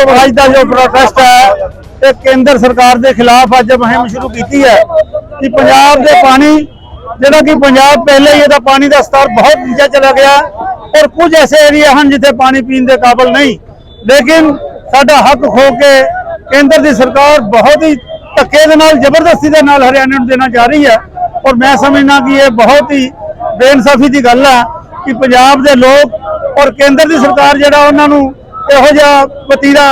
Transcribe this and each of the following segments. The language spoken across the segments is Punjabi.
ਅੱਜ ਦਾ ਜੋ ਪ੍ਰੋਟੈਸਟ ਹੈ, ਇਹ ਕੇਂਦਰ ਸਰਕਾਰ ਦੇ ਖਿਲਾਫ ਅੱਜ ਮੁਹਿੰਮ ਸ਼ੁਰੂ ਕੀਤੀ ਹੈ ਕਿ ਪੰਜਾਬ ਦੇ ਪਾਣੀ, ਜਿਹੜਾ ਕਿ ਪੰਜਾਬ ਪਹਿਲੇ ਹੀ ਇਹਦਾ ਪਾਣੀ ਦਾ ਸਤਰ ਬਹੁਤ ਨੀਚੇ ਚਲਾ ਗਿਆ ਔਰ ਕੁਝ ਐਸੇ ਏਰੀਆ ਹਨ ਜਿੱਥੇ ਪਾਣੀ ਪੀਣ ਦੇ ਕਾਬਲ ਨਹੀਂ। ਲੇਕਿਨ ਸਾਡਾ ਹੱਕ ਖੋ ਕੇ ਕੇਂਦਰ ਦੀ ਸਰਕਾਰ ਬਹੁਤ ਹੀ ਧੱਕੇ ਦੇ ਨਾਲ, ਜ਼ਬਰਦਸਤੀ ਦੇ ਨਾਲ ਹਰਿਆਣਾ ਨੂੰ ਦੇਣਾ ਚਾਹ ਰਹੀ ਹੈ ਔਰ ਮੈਂ ਸਮਝਦਾ ਕਿ ਇਹ ਬਹੁਤ ਹੀ ਬੇਇਨਸਾਫੀ ਦੀ ਗੱਲ ਹੈ ਕਿ ਪੰਜਾਬ ਦੇ ਲੋਕ ਔਰ ਕੇਂਦਰ ਦੀ ਸਰਕਾਰ ਜਿਹੜਾ ਉਹਨਾਂ ਨੂੰ ਇਹੋ ਜਿਹਾ ਵਤੀਰਾ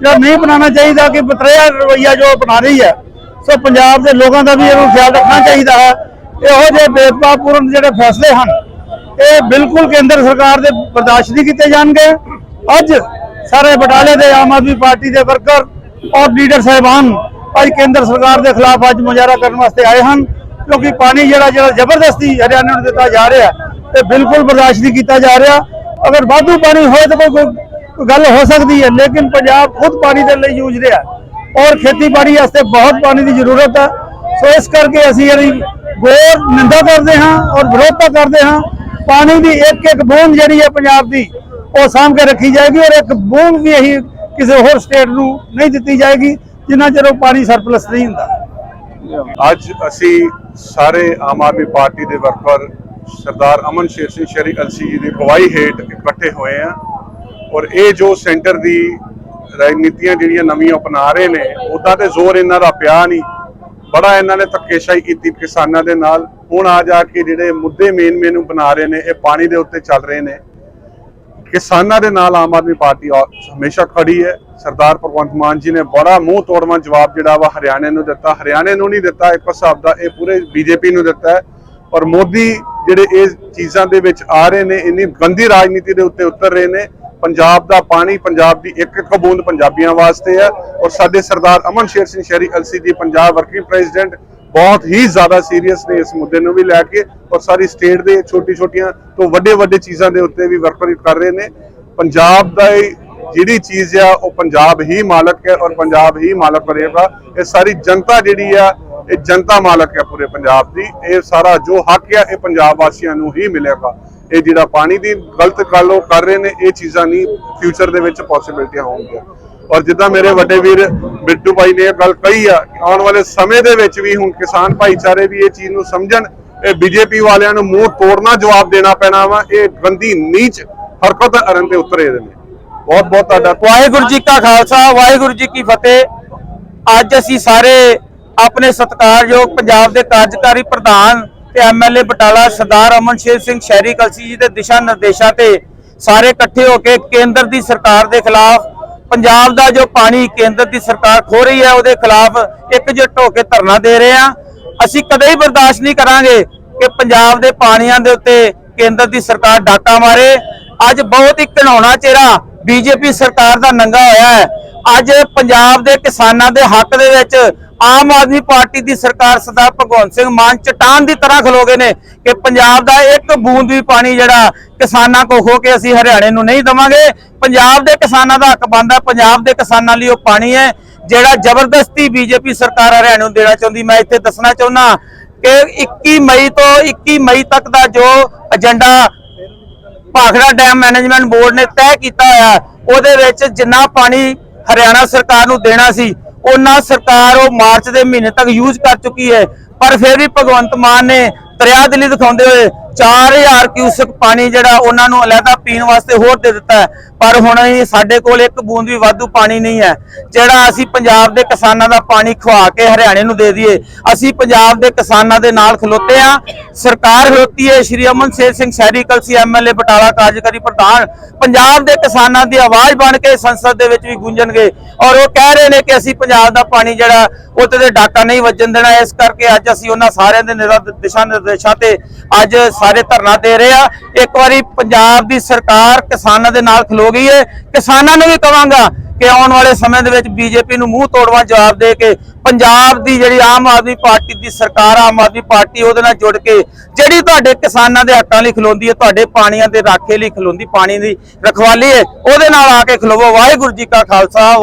ਜਿਹੜਾ ਨਹੀਂ ਬਣਾਉਣਾ ਚਾਹੀਦਾ ਕਿ ਬਤਰਿਆ ਰਵਈਆ ਜੋ ਅਪਣਾ ਰਹੀ ਹੈ। ਸੋ ਪੰਜਾਬ ਦੇ ਲੋਕਾਂ ਦਾ ਵੀ ਇਹਨੂੰ ਖਿਆਲ ਰੱਖਣਾ ਚਾਹੀਦਾ ਹੈ। ਇਹੋ ਜਿਹੇ ਬੇਤਬਾਪੂਰਨ ਜਿਹੜੇ ਫੈਸਲੇ ਹਨ, ਇਹ ਬਿਲਕੁਲ ਕੇਂਦਰ ਸਰਕਾਰ ਦੇ ਬਰਦਾਸ਼ਤ ਨਹੀਂ ਕੀਤੇ ਜਾਣਗੇ। ਅੱਜ ਸਾਰੇ ਬਟਾਲੇ ਦੇ ਆਮ ਆਦਮੀ ਪਾਰਟੀ ਦੇ ਵਰਕਰ ਔਰ ਲੀਡਰ ਸਾਹਿਬਾਨ ਅੱਜ ਕੇਂਦਰ ਸਰਕਾਰ ਦੇ ਖਿਲਾਫ ਅੱਜ ਮੁਜ਼ਾਹਰਾ ਕਰਨ ਵਾਸਤੇ ਆਏ ਹਨ। ਕਿਉਂਕਿ ਪਾਣੀ ਜਿਹੜਾ ਜਿਹੜਾ ਜ਼ਬਰਦਸਤੀ ਹਰਿਆਣਾ ਨੂੰ ਦਿੱਤਾ ਜਾ ਰਿਹਾ ਇਹ ਬਿਲਕੁਲ ਬਰਦਾਸ਼ਤ ਨਹੀਂ ਕੀਤਾ ਜਾ ਰਿਹਾ। ਅਗਰ ਵਾਧੂ ਪਾਣੀ ਹੋਏ ਤਾਂ ਕੋਈ ਕੋਈ ਗੱਲ ਹੋ ਸਕਦੀ ਹੈ, ਲੇਕਿਨ ਪੰਜਾਬ ਖੁਦ ਪਾਣੀ ਦੇ ਲਈ ਜੂਝ ਰਿਹਾ ਔਰ ਖੇਤੀਬਾੜੀ ਵਾਸਤੇ ਬਹੁਤ ਪਾਣੀ ਦੀ ਜ਼ਰੂਰਤ ਹੈ। ਸੋ ਇਸ ਕਰਕੇ ਅਸੀਂ ਇਹਦੀ ਗੌਰ, ਨਿੰਦਾ ਕਰਦੇ ਹਾਂ ਔਰ ਵਿਰੋਧਤਾ ਕਰਦੇ ਹਾਂ। ਪਾਣੀ ਦੀ ਇੱਕ ਇੱਕ ਬੂੰਦ ਜਿਹੜੀ ਹੈ ਪੰਜਾਬ ਦੀ, ਉਹ ਸਾਂਭ ਕੇ ਰੱਖੀ ਜਾਏਗੀ ਔਰ ਇੱਕ ਬੂੰਦ ਵੀ ਇਹੀ ਕਿਸੇ ਹੋਰ ਸਟੇਟ ਨੂੰ ਨਹੀਂ ਦਿੱਤੀ ਜਾਏਗੀ, ਜਿੰਨਾ ਚਿਰ ਉਹ ਪਾਣੀ ਸਰਪਲਸ ਨਹੀਂ ਹੁੰਦਾ। ਅੱਜ ਅਸੀਂ ਸਾਰੇ ਆਮ ਆਦਮੀ ਪਾਰਟੀ ਦੇ ਵਰਕਰ ਸਰਦਾਰ ਅਮਨ ਸ਼ੇਰ ਸਿੰਘ ਸ਼ਰੀ, ਅਲਸੀ ਜੀ ਦੀ ਅਗਵਾਈ ਹੇਠ ਇਕੱਠੇ ਹੋਏ ਆ ਔਰ ਇਹ ਜੋ ਸੈਂਟਰ ਦੀ ਰਾਜਨੀਤੀਆਂ ਜਿਹੜੀਆਂ ਨਵੀਆਂ ਅਪਣਾ ਰਹੇ ਨੇ ਉਦਾਂ ਤੇ ਜ਼ੋਰ ਇਹਨਾਂ ਦਾ ਪਿਆ ਨਹੀਂ। ਬੜਾ ਇਹਨਾਂ ਨੇ ਧੱਕੇਸ਼ਾਹੀ ਕੀਤੀ ਕਿਸਾਨਾਂ ਦੇ ਨਾਲ। ਹੁਣ ਆ ਜਾ ਕੇ ਜਿਹੜੇ ਮੁੱਦੇ ਮੇਨ ਮੇਨ ਬਣਾ ਰਹੇ ਨੇ, ਇਹ ਪਾਣੀ ਦੇ ਉੱਤੇ ਚੱਲ ਰਹੇ ਨੇ। ਕਿਸਾਨਾਂ ਦੇ ਨਾਲ ਆਮ ਆਦਮੀ ਪਾਰਟੀ ਹਮੇਸ਼ਾ ਖੜੀ ਹੈ। ਸਰਦਾਰ ਭਗਵੰਤ ਮਾਨ ਜੀ ਨੇ ਬੜਾ ਮੂੰਹ ਤੋੜਵਾਂ ਜਵਾਬ ਜਿਹੜਾ ਵਾ ਹਰਿਆਣੇ ਨੂੰ ਦਿੱਤਾ। ਹਰਿਆਣੇ ਨੂੰ ਨਹੀਂ ਦਿੱਤਾ, ਇੱਕ ਹਿਸਾਬ ਦਾ ਇਹ ਪੂਰੇ ਬੀਜੇਪੀ ਨੂੰ ਦਿੱਤਾ ਹੈ। ਔਰ ਮੋਦੀ ਜਿਹੜੇ ਇਹ ਚੀਜ਼ਾਂ ਦੇ ਵਿੱਚ ਆ ਰਹੇ ਨੇ, ਇੰਨੀ ਗੰਦੀ ਰਾਜਨੀਤੀ ਦੇ ਉੱਤੇ ਉਤਰ ਰਹੇ ਨੇ। ਪੰਜਾਬ ਦਾ ਪਾਣੀ, ਪੰਜਾਬ ਦੀ ਇੱਕ ਇੱਕ ਬੂੰਦ ਪੰਜਾਬੀਆਂ ਵਾਸਤੇ ਹੈ ਔਰ ਸਾਡੇ ਸਰਦਾਰ ਅਮਨ ਸ਼ੇਰ ਸਿੰਘ ਸ਼ਹਿਰੀ ਅਲਸੀ ਜੀ, ਪੰਜਾਬ ਵਰਕਿੰਗ ਪ੍ਰੈਜ਼ੀਡੈਂਟ ਬਹੁਤ ਹੀ ਜ਼ਿਆਦਾ ਸੀਰੀਅਸ ਨੇ ਇਸ ਮੁੱਦੇ ਨੂੰ ਵੀ ਲੈ ਕੇ ਔਰ ਸਾਰੀ ਸਟੇਟ ਦੇ ਛੋਟੀ ਛੋਟੀਆਂ ਤੋਂ ਵੱਡੇ ਵੱਡੇ ਚੀਜ਼ਾਂ ਦੇ ਉੱਤੇ ਵੀ ਵਰਕਰ ਕਰ ਰਹੇ ਨੇ। ਪੰਜਾਬ ਦਾ ਇਹ ਜਿਹੜੀ ਚੀਜ਼ ਆ, ਉਹ ਪੰਜਾਬ ਹੀ ਮਾਲਕ ਹੈ ਔਰ ਪੰਜਾਬ ਹੀ ਮਾਲਕ ਕਰੇਗਾ ਇਹ ਸਾਰੀ ਜਨਤਾ ਜਿਹੜੀ ਆ, ਇਹ ਜਨਤਾ ਮਾਲਕ ਹੈ ਪੂਰੇ ਪੰਜਾਬ ਦੀ। ਇਹ ਸਾਰਾ ਜੋ ਹੱਕ ਆ, ਇਹ ਪੰਜਾਬ ਵਾਸੀਆਂ ਨੂੰ ਹੀ ਮਿਲੇਗਾ। ਇਹ ਜਿਹੜਾ ਪਾਣੀ ਦੀ ਗਲਤ ਗੱਲ ਉਹ ਕਰ ਰਹੇ ਨੇ, ਇਹ ਚੀਜ਼ਾਂ ਨਹੀਂ ਫਿਊਚਰ ਦੇ ਵਿੱਚ ਪੋਸਿਬਿਲਿਟੀਆਂ ਹੋਣਗੀਆਂ ਔਰ ਜਿੱਦਾਂ ਮੇਰੇ ਵੱਡੇ ਵੀਰ ਬਿੱਟੂ ਭਾਈ ਨੇ ਇਹ ਗੱਲ ਕਹੀ ਆ, ਆਉਣ ਵਾਲੇ ਸਮੇਂ ਦੇ ਵਿੱਚ ਵੀ ਹੁਣ ਕਿਸਾਨ ਭਾਈਚਾਰੇ ਵੀ ਇਹ ਚੀਜ਼ ਨੂੰ ਸਮਝਣ, ਇਹ ਬੀਜੇਪੀ ਵਾਲਿਆਂ ਨੂੰ ਮੂੰਹ ਤੋੜਨਾ ਜਵਾਬ ਦੇਣਾ ਪੈਣਾ ਵਾ, ਇਹ ਗੰਦੀ ਨੀਚ ਹਰਕਤ ਕਰਨ ਤੇ ਉਤਰੇ ਦੇ ਨੇ। ਬਹੁਤ ਬਹੁਤ ਤੁਹਾਡਾ ਵਾਹਿਗੁਰੂ ਜੀ ਕਾ ਖਾਲਸਾ, ਵਾਹਿਗੁਰੂ ਜੀ ਕੀ ਫਤਿਹ। ਅੱਜ ਅਸੀਂ ਸਾਰੇ ਆਪਣੇ ਸਤਿਕਾਰਯੋਗ ਪੰਜਾਬ ਦੇ ਕਾਰਜਕਾਰੀ ਪ੍ਰਧਾਨ ਤੇ ਐਮਐਲਏ ਬਟਾਲਾ ਸਰਦਾਰ ਅਮਨ ਸ਼ੇਰ ਸਿੰਘ ਸ਼ਹਿਰੀ ਕਲਸੀ ਜੀ ਦੇ ਦਿਸ਼ਾ ਨਿਰਦੇਸ਼ਾਂ ਤੇ ਸਾਰੇ ਇਕੱਠੇ ਹੋ ਕੇ ਕੇਂਦਰ ਦੀ ਸਰਕਾਰ ਦੇ ਖਿਲਾਫ ਪੰਜਾਬ ਦਾ ਜੋ ਪਾਣੀ ਕੇਂਦਰ ਦੀ ਸਰਕਾਰ ਖੋ ਰਹੀ ਹੈ, ਉਹਦੇ ਖਿਲਾਫ ਇਕਜੁੱਟ ਹੋ ਕੇ ਧਰਨਾ ਦੇ ਰਹੇ ਹਾਂ। ਅਸੀਂ ਕਦੇ ਹੀ ਬਰਦਾਸ਼ਤ ਨਹੀਂ ਕਰਾਂਗੇ ਕਿ ਪੰਜਾਬ ਦੇ ਪਾਣੀਆਂ ਦੇ ਉੱਤੇ ਕੇਂਦਰ ਦੀ ਸਰਕਾਰ ਡਾਕਾ ਮਾਰੇ। ਅੱਜ ਬਹੁਤ ਹੀ ਘਿਨਾਉਣਾ ਚਿਹਰਾ ਬੀਜੇਪੀ ਸਰਕਾਰ ਦਾ ਨੰਗਾ ਹੋਇਆ ਹੈ। ਅੱਜ ਪੰਜਾਬ ਦੇ ਕਿਸਾਨਾਂ ਦੇ ਹੱਕ ਦੇ ਵਿੱਚ ਆਮ ਆਦਮੀ ਪਾਰਟੀ ਦੀ ਸਰਕਾਰ ਸਰਦਾਰ ਭਗਵੰਤ ਸਿੰਘ ਮਾਨ ਚਟਾਨ ਦੀ ਤਰ੍ਹਾਂ ਖਲੋ ਗਏ ਨੇ ਕਿ ਪੰਜਾਬ ਦਾ ਇੱਕ ਬੂੰਦ ਵੀ ਪਾਣੀ ਜਿਹੜਾ ਕਿਸਾਨਾਂ ਕੋ ਖੋ ਕੇ ਅਸੀਂ ਹਰਿਆਣੇ ਨੂੰ ਨਹੀਂ ਦਵਾਂਗੇ। ਪੰਜਾਬ ਦੇ ਕਿਸਾਨਾਂ ਦਾ ਹੱਕ ਬਣਦਾ, ਪੰਜਾਬ ਦੇ ਕਿਸਾਨਾਂ ਲਈ ਉਹ ਪਾਣੀ ਹੈ, ਜਿਹੜਾ ਜ਼ਬਰਦਸਤੀ ਬੀਜੇਪੀ ਸਰਕਾਰ ਹਰਿਆਣੇ ਨੂੰ ਦੇਣਾ ਚਾਹੁੰਦੀ। ਮੈਂ ਇੱਥੇ ਦੱਸਣਾ ਚਾਹੁੰਦਾ ਕਿ 21 ਮਈ ਤੋਂ 21 ਮਈ ਤੱਕ ਦਾ ਜੋ agenda Bhakra dam management board ਨੇ ਤੈਅ ਕੀਤਾ ਹੋਇਆ, ਉਹਦੇ ਵਿੱਚ ਜਿੰਨਾ ਪਾਣੀ ਹਰਿਆਣਾ ਸਰਕਾਰ ਨੂੰ ਦੇਣਾ ਸੀ ਉਹਨਾਂ ਸਰਕਾਰ ਉਹ ਮਾਰਚ ਦੇ ਮਹੀਨੇ ਤੱਕ ਯੂਜ਼ ਕਰ ਚੁੱਕੀ ਹੈ। ਪਰ ਫਿਰ ਵੀ ਭਗਵੰਤ ਮਾਨ ਨੇ ਦਰਿਆ ਦਿਲੀ ਦਿਖਾਉਂਦੇ ਹੋਏ 4000 ਕਿਊਸਕ ਪਾਣੀ ਜਿਹੜਾ ਉਹਨਾਂ ਨੂੰ ਅਲੱਗਾ ਪੀਣ ਵਾਸਤੇ ਹੋਰ ਦੇ ਦਿੱਤਾ ਪਰ ਹੁਣ ਸਾਡੇ ਕੋਲ ਇੱਕ ਬੂੰਦ ਵੀ ਵਾਧੂ ਪਾਣੀ ਨਹੀਂ ਹੈ। ਜਿਹੜਾ ਅਸੀਂ ਪੰਜਾਬ ਦੇ ਕਿਸਾਨਾਂ ਦਾ ਪਾਣੀ ਖਵਾ ਕੇ ਹਰਿਆਣੇ ਨੂੰ ਦੇ ਦਈਏ, ਅਸੀਂ ਪੰਜਾਬ ਦੇ ਕਿਸਾਨਾਂ ਦੇ ਨਾਲ ਖਲੋਤੇ ਆ ਸਰਕਾਰ ਖਲੋਤੀ ਹੈ, ਸ਼੍ਰੀ ਅਮਨ ਸ਼ੇਰ ਸਿੰਘ ਸ਼ਹਿਰੀ ਕਲਸੀ ਐਮਐਲਏ ਬਟਾਲਾ ਕਾਰਜਕਾਰੀ ਪ੍ਰਧਾਨ। ਪੰਜਾਬ ਦੇ ਕਿਸਾਨਾਂ ਦੀ ਆਵਾਜ਼ ਬਣ ਕੇ ਸੰਸਦ ਦੇ ਵਿੱਚ ਵੀ ਗੂੰਜਣਗੇ। ਔਰ ਉਹ ਕਹਿ ਰਹੇ ਨੇ ਕਿ ਅਸੀਂ ਪੰਜਾਬ ਦਾ ਪਾਣੀ ਜਿਹੜਾ ਉਹਦੇ ਤੇ ਡਾਕਾ ਨਹੀਂ ਵੱਜਣ ਦੇਣਾ। ਇਸ ਕਰਕੇ ਅੱਜ ਅਸੀਂ ਉਹਨਾਂ ਸਾਰਿਆਂ ਦੇ ਦਿਸ਼ਾ ਨਿਰਦੇਸ਼ਾਂ ਤੇ ਅੱਜ ਸਾਰੇ ਧਰਨਾ ਦੇ ਰਹੇ ਆ। ਇੱਕ ਵਾਰੀ ਪੰਜਾਬ ਦੀ ਸਰਕਾਰ ਕਿਸਾਨਾਂ ਦੇ ਨਾਲ ਖਲੋ ਗਈ ਹੈ ਕਿਸਾਨਾਂ ਨੂੰ ਵੀ ਕਵਾਂਗਾ ਕਿ ਆਉਣ ਵਾਲੇ ਸਮੇਂ ਦੇ ਵਿੱਚ ਬੀਜੇਪੀ ਨੂੰ ਮੂੰਹ ਤੋੜਵਾ ਜਵਾਬ ਦੇ ਕੇ ਪੰਜਾਬ ਦੀ ਜਿਹੜੀ ਆਮ ਆਦਮੀ ਪਾਰਟੀ ਦੀ ਸਰਕਾਰ, ਆਮ ਆਦਮੀ ਪਾਰਟੀ ਉਹਦੇ ਨਾਲ ਜੁੜ ਕੇ ਜਿਹੜੀ ਤੁਹਾਡੇ ਕਿਸਾਨਾਂ ਦੇ ਹੱਕਾਂ ਲਈ ਖਲੋਂਦੀ ਹੈ ਤੁਹਾਡੇ ਪਾਣੀਆਂ ਦੇ ਰਾਖੇ ਲਈ ਖਲੋਂਦੀ, ਪਾਣੀ ਦੀ ਰਖਵਾਲੀ ਹੈ ਉਹਦੇ ਨਾਲ ਆ ਕੇ ਖਲੋਵੋ। ਵਾਹਿਗੁਰੂ ਜੀ ਕਾ ਖਾਲਸਾ